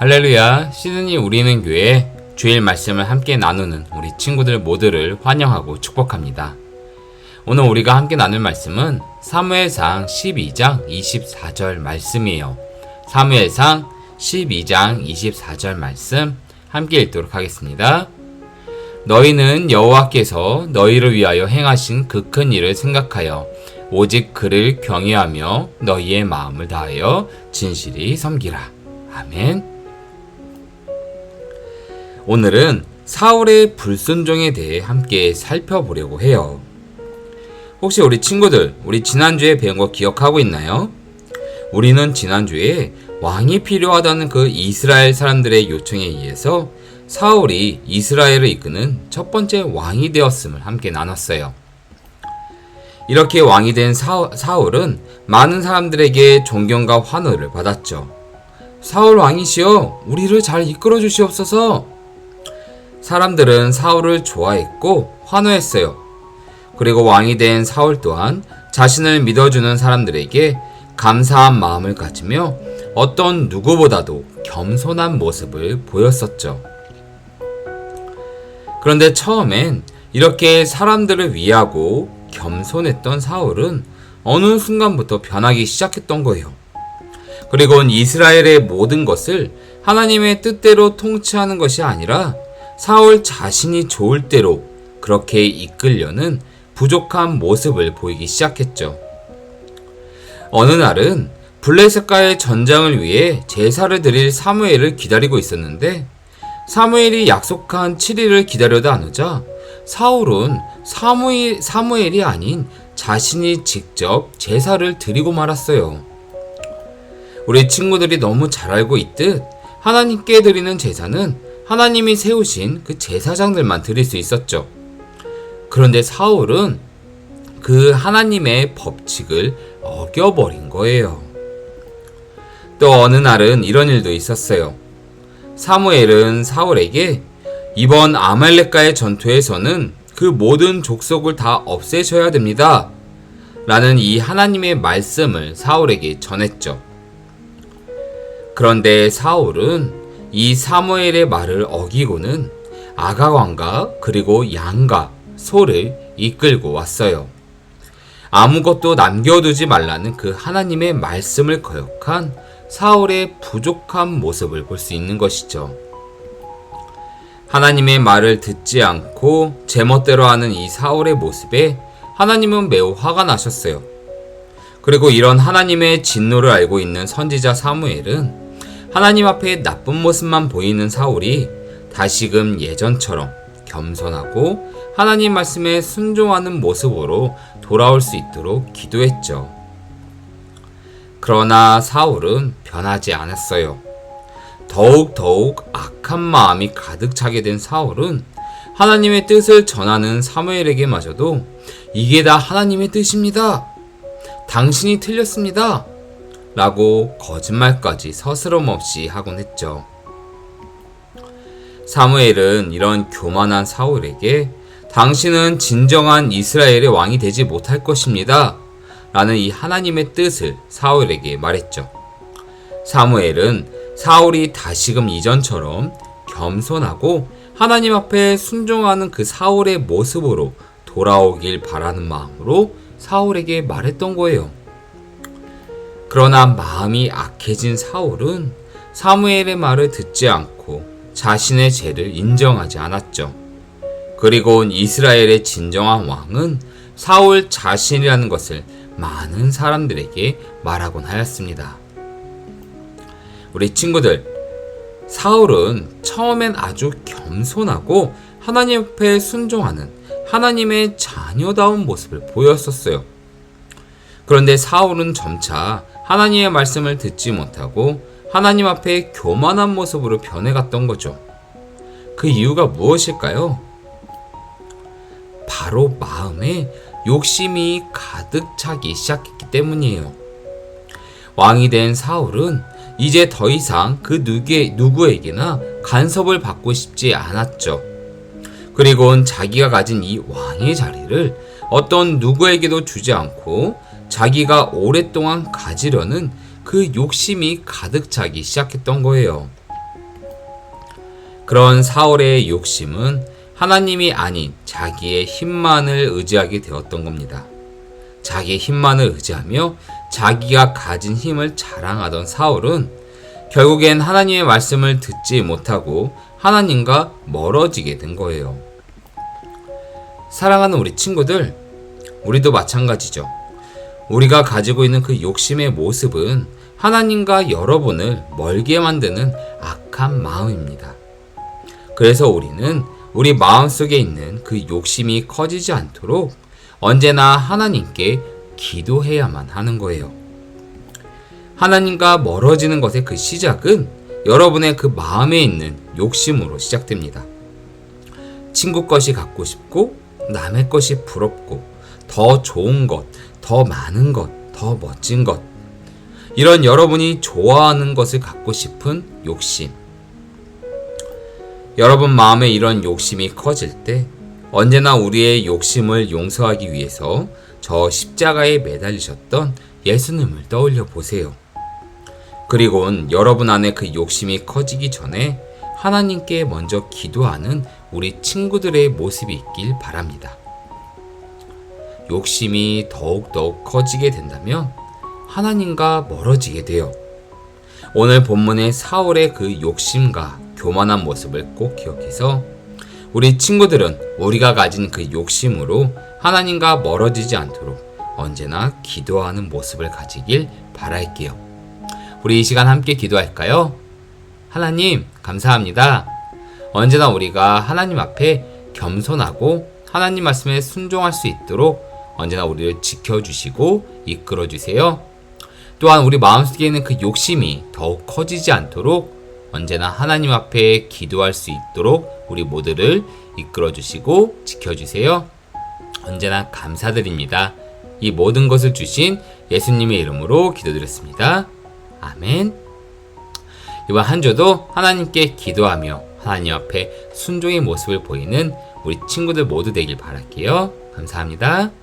할렐루야, 시드니 우리는 교회 주일 말씀을 함께 나누는 우리 친구들 모두를 환영하고 축복합니다. 오늘 우리가 함께 나눌 말씀은 사무엘상 12장 24절 말씀이에요. 사무엘상 12장 24절 말씀 함께 읽도록 하겠습니다. 너희는 여호와께서 너희를 위하여 행하신 그 큰 일을 생각하여 오직 그를 경외하며 너희의 마음을 다하여 진실이 섬기라. 아멘. 오늘은 사울의 불순종에 대해 함께 살펴보려고 해요. 혹시 우리 친구들, 우리 지난주에 배운 거 기억하고 있나요? 우리는 지난주에 왕이 필요하다는 그 이스라엘 사람들의 요청에 의해서 사울이 이스라엘을 이끄는 첫 번째 왕이 되었음을 함께 나눴어요. 이렇게 왕이 된 사, 사울은 많은 사람들에게 존경과 환호를 받았죠. 사울 왕이시여, 우리를 잘 이끌어 주시옵소서. 사람들은 사울을 좋아했고 환호했어요. 그리고 왕이 된 사울 또한 자신을 믿어주는 사람들에게 감사한 마음을 가지며 어떤 누구보다도 겸손한 모습을 보였었죠. 그런데 처음엔 이렇게 사람들을 위하고 겸손했던 사울은 어느 순간부터 변하기 시작했던 거예요. 그리고 이스라엘의 모든 것을 하나님의 뜻대로 통치하는 것이 아니라 사울 자신이 좋을 대로 그렇게 이끌려는 부족한 모습을 보이기 시작했죠. 어느 날은 블레셋과의 전장을 위해 제사를 드릴 사무엘을 기다리고 있었는데 사무엘이 약속한 7일을 기다려도 안 오자 사울은 사무엘, 사무엘이 아닌 자신이 직접 제사를 드리고 말았어요. 우리 친구들이 너무 잘 알고 있듯 하나님께 드리는 제사는 하나님이 세우신 그 제사장들만 드릴 수 있었죠. 그런데 사울은 그 하나님의 법칙을 어겨버린 거예요. 또 어느 날은 이런 일도 있었어요. 사무엘은 사울에게 이번 아말렉과의 전투에서는 그 모든 족속을 다 없애셔야 됩니다. 라는 이 하나님의 말씀을 사울에게 전했죠. 그런데 사울은 이 사무엘의 말을 어기고는 아가왕과 그리고 양과 소를 이끌고 왔어요. 아무것도 남겨두지 말라는 그 하나님의 말씀을 거역한 사울의 부족한 모습을 볼 수 있는 것이죠. 하나님의 말을 듣지 않고 제멋대로 하는 이 사울의 모습에 하나님은 매우 화가 나셨어요. 그리고 이런 하나님의 진노를 알고 있는 선지자 사무엘은 하나님 앞에 나쁜 모습만 보이는 사울이 다시금 예전처럼 겸손하고 하나님 말씀에 순종하는 모습으로 돌아올 수 있도록 기도했죠. 그러나 사울은 변하지 않았어요. 더욱더욱 악한 마음이 가득 차게 된 사울은 하나님의 뜻을 전하는 사무엘에게마저도 이게 다 하나님의 뜻입니다. 당신이 틀렸습니다. 라고 거짓말까지 서스럼 없이 하곤 했죠. 사무엘은 이런 교만한 사울에게 당신은 진정한 이스라엘의 왕이 되지 못할 것입니다. 라는 이 하나님의 뜻을 사울에게 말했죠. 사무엘은 사울이 다시금 이전처럼 겸손하고 하나님 앞에 순종하는 그 사울의 모습으로 돌아오길 바라는 마음으로 사울에게 말했던 거예요. 그러나 마음이 악해진 사울은 사무엘의 말을 듣지 않고 자신의 죄를 인정하지 않았죠. 그리고 이스라엘의 진정한 왕은 사울 자신이라는 것을 많은 사람들에게 말하곤 하였습니다. 우리 친구들, 사울은 처음엔 아주 겸손하고 하나님 앞에 순종하는 하나님의 자녀다운 모습을 보였었어요. 그런데 사울은 점차 하나님의 말씀을 듣지 못하고 하나님 앞에 교만한 모습으로 변해갔던 거죠. 그 이유가 무엇일까요? 바로 마음에 욕심이 가득 차기 시작했기 때문이에요. 왕이 된 사울은 이제 더 이상 그 누구에, 누구에게나 간섭을 받고 싶지 않았죠. 그리고 자기가 가진 이 왕의 자리를 어떤 누구에게도 주지 않고 자기가 오랫동안 가지려는 그 욕심이 가득 차기 시작했던 거예요. 그런 사울의 욕심은 하나님이 아닌 자기의 힘만을 의지하게 되었던 겁니다. 자기의 힘만을 의지하며 자기가 가진 힘을 자랑하던 사울은 결국엔 하나님의 말씀을 듣지 못하고 하나님과 멀어지게 된 거예요. 사랑하는 우리 친구들, 우리도 마찬가지죠. 우리가 가지고 있는 그 욕심의 모습은 하나님과 여러분을 멀게 만드는 악한 마음입니다. 그래서 우리는 우리 마음 속에 있는 그 욕심이 커지지 않도록 언제나 하나님께 기도해야만 하는 거예요. 하나님과 멀어지는 것의 그 시작은 여러분의 그 마음에 있는 욕심으로 시작됩니다. 친구 것이 갖고 싶고, 남의 것이 부럽고, 더 좋은 것, 더 많은 것, 더 멋진 것. 이런 여러분이 좋아하는 것을 갖고 싶은 욕심. 여러분 마음에 이런 욕심이 커질 때 언제나 우리의 욕심을 용서하기 위해서 저 십자가에 매달리셨던 예수님을 떠올려 보세요. 그리고는 여러분 안에 그 욕심이 커지기 전에 하나님께 먼저 기도하는 우리 친구들의 모습이 있길 바랍니다. 욕심이 더욱더욱 커지게 된다면 하나님과 멀어지게 돼요. 오늘 본문의 사울의 그 욕심과 교만한 모습을 꼭 기억해서 우리 친구들은 우리가 가진 그 욕심으로 하나님과 멀어지지 않도록 언제나 기도하는 모습을 가지길 바랄게요. 우리 이 시간 함께 기도할까요? 하나님, 감사합니다. 언제나 우리가 하나님 앞에 겸손하고 하나님 말씀에 순종할 수 있도록 언제나 우리를 지켜주시고 이끌어 주세요. 또한 우리 마음속에 있는 그 욕심이 더욱 커지지 않도록 언제나 하나님 앞에 기도할 수 있도록 우리 모두를 이끌어 주시고 지켜 주세요. 언제나 감사드립니다. 이 모든 것을 주신 예수님의 이름으로 기도드렸습니다. 아멘. 이번 한 주도 하나님께 기도하며 하나님 앞에 순종의 모습을 보이는 우리 친구들 모두 되길 바랄게요. 감사합니다.